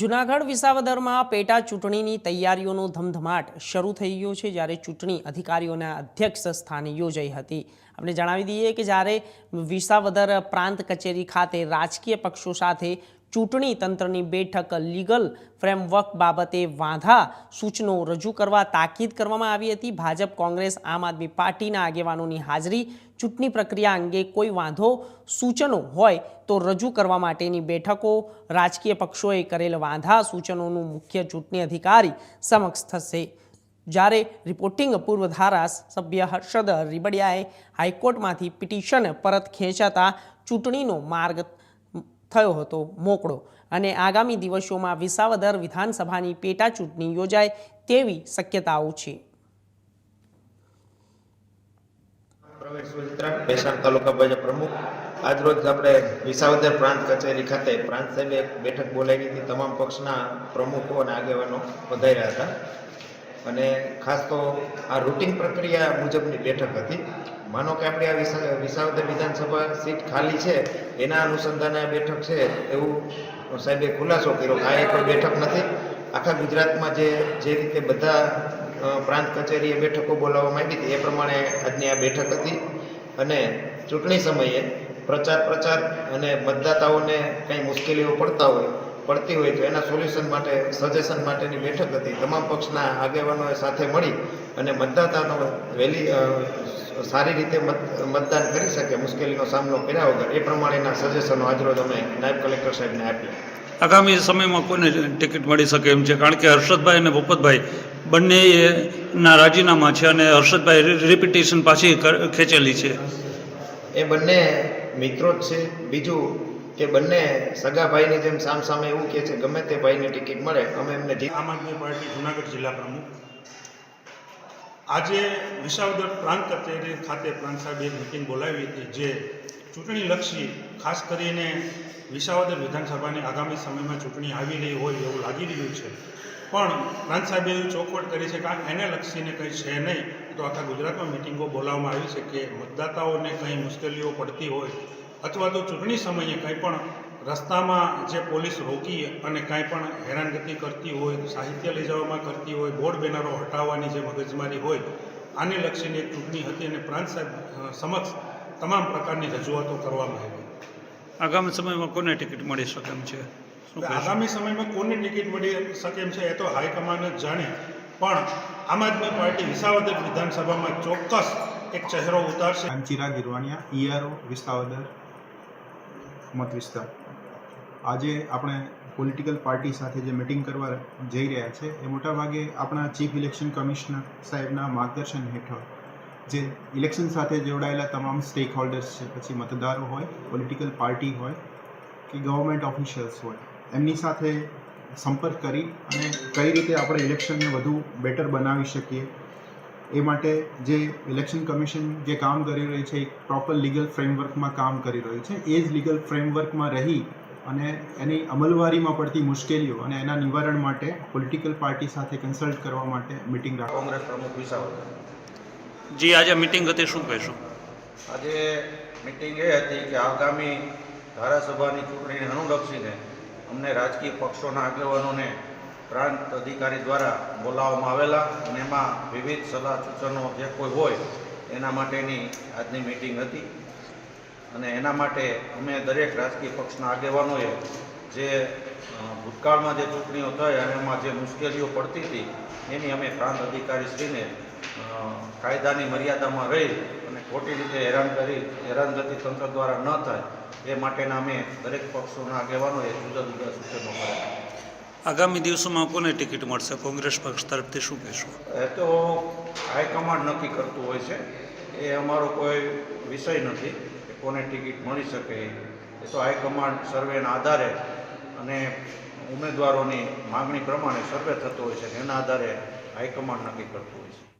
જુનાગઢ વિસાવદરમાં પેટા ચૂંટણીની તૈયારીઓનો ધમધમાટ શરૂ થઈ ગયો છે, જ્યારે ચૂંટણી અધિકારીઓના અધ્યક્ષ સ્થાને યોજાઈ હતી. આપણે જણાવી દઈએ કે જ્યારે વિસાવદર પ્રાંત કચેરી ખાતે રાજકીય પક્ષો સાથે ચૂંટણી તંત્રની બેઠક લીગલ ફ્રેમવર્ક બાબતે વાંધા સૂચનો રજૂ કરવા તાકીદ કરવામાં આવી હતી. ભાજપ, કોંગ્રેસ, આમ આદમી પાર્ટીના આગેવાનોની હાજરી, ચૂંટણી પ્રક્રિયા અંગે કોઈ વાંધો, સૂચનો હોય તો રજૂ કરવા માટેની બેઠકો, રાજકીય પક્ષોએ કરેલ વાંધા, સૂચનોનું મુખ્ય ચૂંટણી અધિકારી સમક્ષ થશે. જ્યારે રિપોર્ટિંગ પૂર્વ ધારાસભ્ય હર્ષદ રીબડિયાએ હાઈકોર્ટમાંથી પિટિશન પરત ખેંચાતા ચૂંટણીનો માર્ગ થયો હતો મોકળો. અને આગામી દિવસોમાં વિસાવદર વિધાનસભાની પેટા ચૂંટણી યોજાય તેવી શક્યતાઓ છે. તાલુકા ભાજપ પ્રમુખ. આજરોજ આપણે વિસાવદર પ્રાંત કચેરી ખાતે પ્રાંત સાહેબે એક બેઠક બોલાવી હતી. તમામ પક્ષના પ્રમુખો અને આગેવાનો વધાર્યા હતા. અને ખાસ તો આ રૂટિન પ્રક્રિયા મુજબની બેઠક હતી. માનો કે આપણે આ વિસા- વિસાવદર વિધાનસભા સીટ ખાલી છે, એના અનુસંધાને આ બેઠક છે એવું સાહેબે ખુલાસો કર્યો આ એક બેઠક નથી. આખા ગુજરાતમાં જે જે રીતે બધા પ્રાંત કચેરીએ બેઠકો બોલાવવામાં આવી હતી, એ પ્રમાણે આજની આ બેઠક હતી. અને ચૂંટણી સમયે પ્રચાર પ્રચાર અને મતદાતાઓને કંઈ મુશ્કેલીઓ પડતા હોય, પડતી હોય તો એના સોલ્યુશન માટે, સજેશન માટેની બેઠક હતી. તમામ પક્ષના આગેવાનોએ સાથે મળી અને મતદાતાનો વહેલી સારી રીતે મત મતદાન કરી શકે મુશ્કેલીનો સામનો કર્યા વગર. એ પ્રમાણેના સજેશનો આજરોજ અમે નાયબ કલેક્ટર સાહેબને આપ્યા આગામી સમયમાં કોને ટિકિટ મળી શકે એમ છે કારણ કે હર્ષદભાઈ અને ભૂપતભાઈ બંને ના રાજીનામા છે અને હર્ષદભાઈ રિપિટેશન પાછી ખેંચેલી છે. એ બંને મિત્રો જ છે. બીજું કે બંને સગા ભાઈની જેમ સામ સામે એવું કહે છે ગમે તે ભાઈને ટિકિટ મળે અમે એમને આમ આદમી પાર્ટી જુનાગઢ જિલ્લા પ્રમુખ. આજે વિસાવદર પ્રાંત કચેરી ખાતે પ્રાંત સાહેબે મિટિંગ બોલાવી હતી જે ચૂંટણીલક્ષી ખાસ કરીને વિસાવદર વિધાનસભાની આગામી સમયમાં ચૂંટણી આવી રહી હોય એવું લાગી રહ્યું છે. પણ પ્રાંત સાહેબે એવી ચોખવટ કરી છે કે એને લક્ષીને કંઈ છે નહીં, તો આખા ગુજરાતમાં મિટિંગો બોલાવવામાં આવી છે કે મતદાતાઓને કંઈ મુશ્કેલીઓ પડતી હોય અથવા તો ચૂંટણી સમયે કંઈ પણ રસ્તામાં જે પોલીસ રોકી અને કાંઈ પણ હેરાનગતિ કરતી હોય સાહિત્ય લઈ જવામાં કરતી હોય બોર્ડ બેનરો હટાવવાની જે મગજમારી હોય આને લક્ષીને એક ચૂંટણી હતી અને પ્રાંત સાહેબ સમક્ષ તમામ પ્રકારની રજૂઆતો કરવામાં આવી. આગામી સમયમાં કોને ટિકિટ મળી શકે એમ છે? શું આગામી સમયમાં કોને ટિકિટ મળી શકે એમ છે એ તો હાઈકમાન્ડ જ જાણે. પણ આમ આદમી પાર્ટી વિસાવદર વિધાનસભામાં ચોક્કસ એક ચહેરો ઉતારશે. ચિરાગ Chirag ઈઆરઓ વિસાવદર મત વિસ્તાર. આજે આપણે પોલિટિકલ પાર્ટી સાથે જે મિટિંગ કરવા જઈ રહ્યા છે, એ મોટાભાગે આપણા ચીફ ઇલેક્શન કમિશનર સાહેબના માર્ગદર્શન હેઠળ જે ઇલેક્શન સાથે જોડાયેલા તમામ સ્ટેક હોલ્ડર્સ છે, પછી મતદારો હોય પોલિટિકલ પાર્ટી હોય, કે ગવર્મેન્ટ ઓફિશિયલ્સ હોય, એમની સાથે સંપર્ક કરી અને કઈ રીતે આપણે ઇલેક્શનને વધુ બેટર બનાવી શકીએ, એ માટે જે ઇલેક્શન કમિશન જે કામ કરી રહ્યું છે એક પ્રોપર લીગલ ફ્રેમવર્કમાં કામ કરી રહ્યું છે, એ જ લીગલ ફ્રેમવર્કમાં રહી અને એની અમલવારીમાં પડતી મુશ્કેલીઓ અને એના નિવારણ માટે પોલિટિકલ પાર્ટી સાથે કન્સલ્ટ કરવા માટે મિટિંગ રાખ. કોંગ્રેસ પ્રમુખ વિસાવદર. જી આજે મિટિંગ હતી શું કહીશું? આજે મિટિંગ એ હતી કે આગામી ધારાસભાની ચૂંટણીને અનુલક્ષીને અમને રાજકીય પક્ષોના આગેવાનોને પ્રાંત અધિકારી દ્વારા બોલાવવામાં આવેલા અને એમાં વિવિધ સલાહ સૂચનો જે કોઈ હોય એના માટેની આજની મિટિંગ હતી. અને એના માટે અમે દરેક રાજકીય પક્ષના આગેવાનોએ જે ભૂતકાળમાં જે ચૂંટણીઓ થઈ અને એમાં જે મુશ્કેલીઓ પડતી હતી એની અમે પ્રાંત અધિકારીશ્રીને કાયદાની મર્યાદામાં રહી અને ખોટી રીતે હેરાન કરી હેરાનગતિ તંત્ર દ્વારા ન થાય એ માટેના અમે દરેક પક્ષોના આગેવાનોએ જુદા જુદા સૂચનો કર્યા. આગામી દિવસોમાં કોને ટિકિટ મળશે? કોંગ્રેસ પક્ષ તરફથી શું કહેશો? એ તો હાઈકમાન્ડ નક્કી કરતું હોય છે. એ અમારો કોઈ વિષય નથી. કોને ટિકિટ મળી શકે એ તો હાઈકમાન્ડ સર્વેના આધારે અને ઉમેદવારોની માગણી પ્રમાણે સર્વે થતો હોય છે એના આધારે હાઈકમાન્ડ નક્કી કરતું હોય છે.